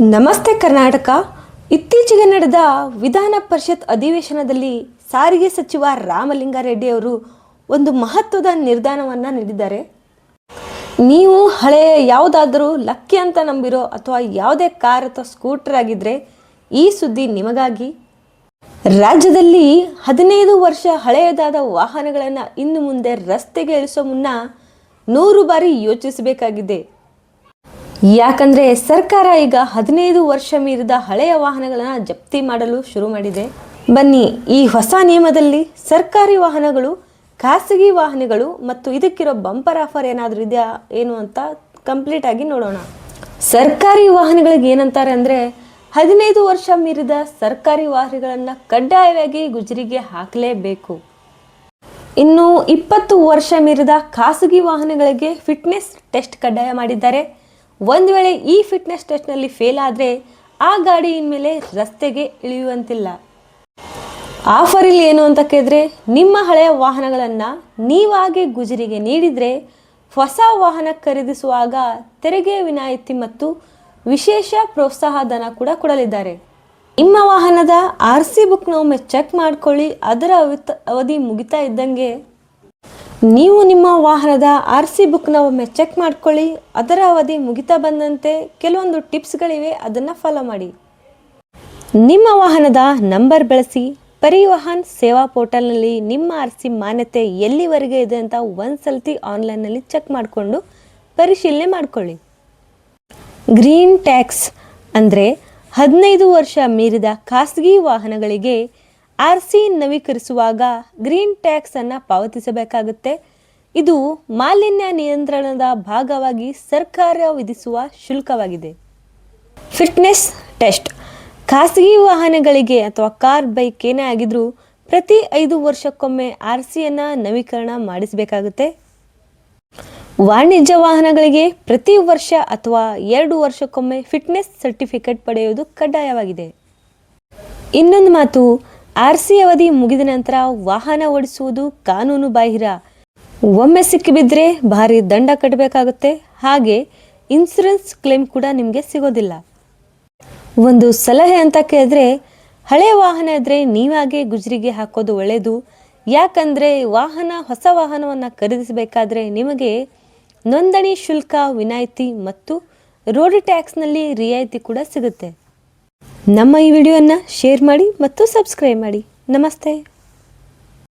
ನಮಸ್ತೆ ಕರ್ನಾಟಕ. ಇತ್ತೀಚೆಗೆ ನಡೆದ ವಿಧಾನ ಪರಿಷತ್ ಅಧಿವೇಶನದಲ್ಲಿ ಸಾರಿಗೆ ಸಚಿವ ರಾಮಲಿಂಗಾರೆಡ್ಡಿ ಅವರು ಒಂದು ಮಹತ್ವದ ನಿರ್ಧಾರವನ್ನು ನೀಡಿದ್ದಾರೆ. ನೀವು ಹಳೆಯ ಯಾವುದಾದರೂ ಲಕ್ಕಿ ಅಂತ ನಂಬಿರೋ ಅಥವಾ ಯಾವುದೇ ಕಾರ್ ಅಥವಾ ಸ್ಕೂಟರ್ ಆಗಿದ್ದರೆ ಈ ಸುದ್ದಿ ನಿಮಗಾಗಿ. ರಾಜ್ಯದಲ್ಲಿ ಹದಿನೈದು ವರ್ಷ ಹಳೆಯದಾದ ವಾಹನಗಳನ್ನು ಇನ್ನು ಮುಂದೆ ರಸ್ತೆಗೆ ಇಳಿಸೋ ಮುನ್ನ ನೂರು ಬಾರಿ ಯೋಚಿಸಬೇಕಾಗಿದೆ. ಯಾಕಂದ್ರೆ ಸರ್ಕಾರ ಈಗ ಹದಿನೈದು ವರ್ಷ ಮೀರಿದ ಹಳೆಯ ವಾಹನಗಳನ್ನು ಜಪ್ತಿ ಮಾಡಲು ಶುರು ಮಾಡಿದೆ. ಬನ್ನಿ, ಈ ಹೊಸ ನಿಯಮದಲ್ಲಿ ಸರ್ಕಾರಿ ವಾಹನಗಳು, ಖಾಸಗಿ ವಾಹನಗಳು ಮತ್ತು ಇದಕ್ಕಿರೋ ಬಂಪರ್ ಆಫರ್ ಏನಾದರೂ ಇದೆಯಾ, ಏನು ಅಂತ ಕಂಪ್ಲೀಟ್ ಆಗಿ ನೋಡೋಣ. ಸರ್ಕಾರಿ ವಾಹನಗಳಿಗೆ ಏನಂತಾರೆ ಅಂದರೆ, ಹದಿನೈದು ವರ್ಷ ಮೀರಿದ ಸರ್ಕಾರಿ ವಾಹನಗಳನ್ನು ಕಡ್ಡಾಯವಾಗಿ ಗುಜರಿಗೆ ಹಾಕಲೇಬೇಕು. ಇನ್ನು ಇಪ್ಪತ್ತು ವರ್ಷ ಮೀರಿದ ಖಾಸಗಿ ವಾಹನಗಳಿಗೆ ಫಿಟ್ನೆಸ್ ಟೆಸ್ಟ್ ಕಡ್ಡಾಯ ಮಾಡಿದ್ದಾರೆ. ಒಂದು ವೇಳೆ ಈ ಫಿಟ್ನೆಸ್ ಟೆಸ್ಟ್ನಲ್ಲಿ ಫೇಲ್ ಆದರೆ ಆ ಗಾಡಿ ಇನ್ಮೇಲೆ ರಸ್ತೆಗೆ ಇಳಿಯುವಂತಿಲ್ಲ. ಆಫರ್ ಇಲ್ಲಿ ಏನು ಅಂತ ಕೇಳಿದ್ರೆ, ನಿಮ್ಮ ಹಳೆಯ ವಾಹನಗಳನ್ನು ನೀವಾಗೆ ಗುಜರಿಗೆ ನೀಡಿದರೆ ಹೊಸ ವಾಹನ ಖರೀದಿಸುವಾಗ ತೆರಿಗೆ ವಿನಾಯಿತಿ ಮತ್ತು ವಿಶೇಷ ಪ್ರೋತ್ಸಾಹ ಧನ ಕೂಡ ಕೊಡಲಿದ್ದಾರೆ. ನಿಮ್ಮ ವಾಹನದ ಆರ್ ಸಿ ಬುಕ್ನ ಒಮ್ಮೆ ಚೆಕ್ ಮಾಡ್ಕೊಳ್ಳಿ, ಅದರ ಅವಧಿ ಮುಗಿತಾ ಇದ್ದಂಗೆ ನೀವು ನಿಮ್ಮ ವಾಹನದ ಆರ್ ಸಿ ಬುಕ್ನ ಒಮ್ಮೆ ಚೆಕ್ ಮಾಡ್ಕೊಳ್ಳಿ. ಅದರ ಅವಧಿ ಮುಗಿತಾ ಬಂದಂತೆ ಕೆಲವೊಂದು ಟಿಪ್ಸ್ಗಳಿವೆ, ಅದನ್ನು ಫಾಲೋ ಮಾಡಿ. ನಿಮ್ಮ ವಾಹನದ ನಂಬರ್ ಬಳಸಿ, ಪರಿವಾಹನ್ ಸೇವಾ ಪೋರ್ಟಲ್ನಲ್ಲಿ ನಿಮ್ಮ ಆರ್ ಸಿ ಮಾನ್ಯತೆ ಎಲ್ಲಿವರೆಗೆ ಇದೆ ಅಂತ ಒಂದು ಸಲತಿ ಆನ್ಲೈನ್ನಲ್ಲಿ ಚೆಕ್ ಮಾಡಿಕೊಂಡು ಪರಿಶೀಲನೆ ಮಾಡಿಕೊಳ್ಳಿ. ಗ್ರೀನ್ ಟ್ಯಾಕ್ಸ್ ಅಂದರೆ ಹದಿನೈದು ವರ್ಷ ಮೀರಿದ ಖಾಸಗಿ ವಾಹನಗಳಿಗೆ ಆರ್ ಸಿ ನವೀಕರಿಸುವಾಗ ಗ್ರೀನ್ ಟ್ಯಾಕ್ಸ್ ಅನ್ನು ಪಾವತಿಸಬೇಕಾಗುತ್ತೆ. ಇದು ಮಾಲಿನ್ಯ ನಿಯಂತ್ರಣದ ಭಾಗವಾಗಿ ಸರ್ಕಾರ ವಿಧಿಸುವ ಶುಲ್ಕವಾಗಿದೆ. Fitness test. ಖಾಸಗಿ ವಾಹನಗಳಿಗೆ ಅಥವಾ ಕಾರ್ ಬೈಕ್ ಏನೇ ಆಗಿದ್ರೂ ಪ್ರತಿ ಐದು ವರ್ಷಕ್ಕೊಮ್ಮೆ ಆರ್ ಸಿಯನ್ನು ನವೀಕರಣ ಮಾಡಿಸಬೇಕಾಗುತ್ತೆ. ವಾಣಿಜ್ಯ ವಾಹನಗಳಿಗೆ ಪ್ರತಿ ವರ್ಷ ಅಥವಾ ಎರಡು ವರ್ಷಕ್ಕೊಮ್ಮೆ ಫಿಟ್ನೆಸ್ ಸರ್ಟಿಫಿಕೇಟ್ ಪಡೆಯುವುದು ಕಡ್ಡಾಯವಾಗಿದೆ. ಇನ್ನೊಂದು ಮಾತು ಆರ್ ಸಿ ಅವಧಿ ಮುಗಿದ ನಂತರ ವಾಹನ ಓಡಿಸುವುದು ಕಾನೂನು ಬಾಹಿರ. ಒಮ್ಮೆ ಸಿಕ್ಕಿಬಿದ್ದರೆ ಭಾರಿ ದಂಡ ಕಟ್ಟಬೇಕಾಗುತ್ತೆ ಹಾಗೆ ಇನ್ಸೂರೆನ್ಸ್ ಕ್ಲೇಮ್ ಕೂಡ ನಿಮಗೆ ಸಿಗೋದಿಲ್ಲ. ಒಂದು ಸಲಹೆ ಅಂತ ಕೇಳಿದ್ರೆ ಹಳೆಯ ವಾಹನ ಇದ್ದರೆ ನೀವಾಗೆ ಗುಜರಿಗೆ ಹಾಕೋದು ಒಳ್ಳೆಯದು ಯಾಕಂದರೆ ವಾಹನ, ಹೊಸ ವಾಹನವನ್ನು ಖರೀದಿಸಬೇಕಾದ್ರೆ ನಿಮಗೆ ನೋಂದಣಿ ಶುಲ್ಕ, ವಿನಾಯಿತಿ ಮತ್ತು ರೋಡ್ ಟ್ಯಾಕ್ಸ್ನಲ್ಲಿ ರಿಯಾಯಿತಿ ಕೂಡ ಸಿಗುತ್ತೆ. ನಮ್ಮ ಈ ವಿಡಿಯೋವನ್ನು ಶೇರ್ ಮಾಡಿ ಮತ್ತು ಸಬ್ಸ್ಕ್ರೈಬ್ ಮಾಡಿ. ನಮಸ್ತೆ.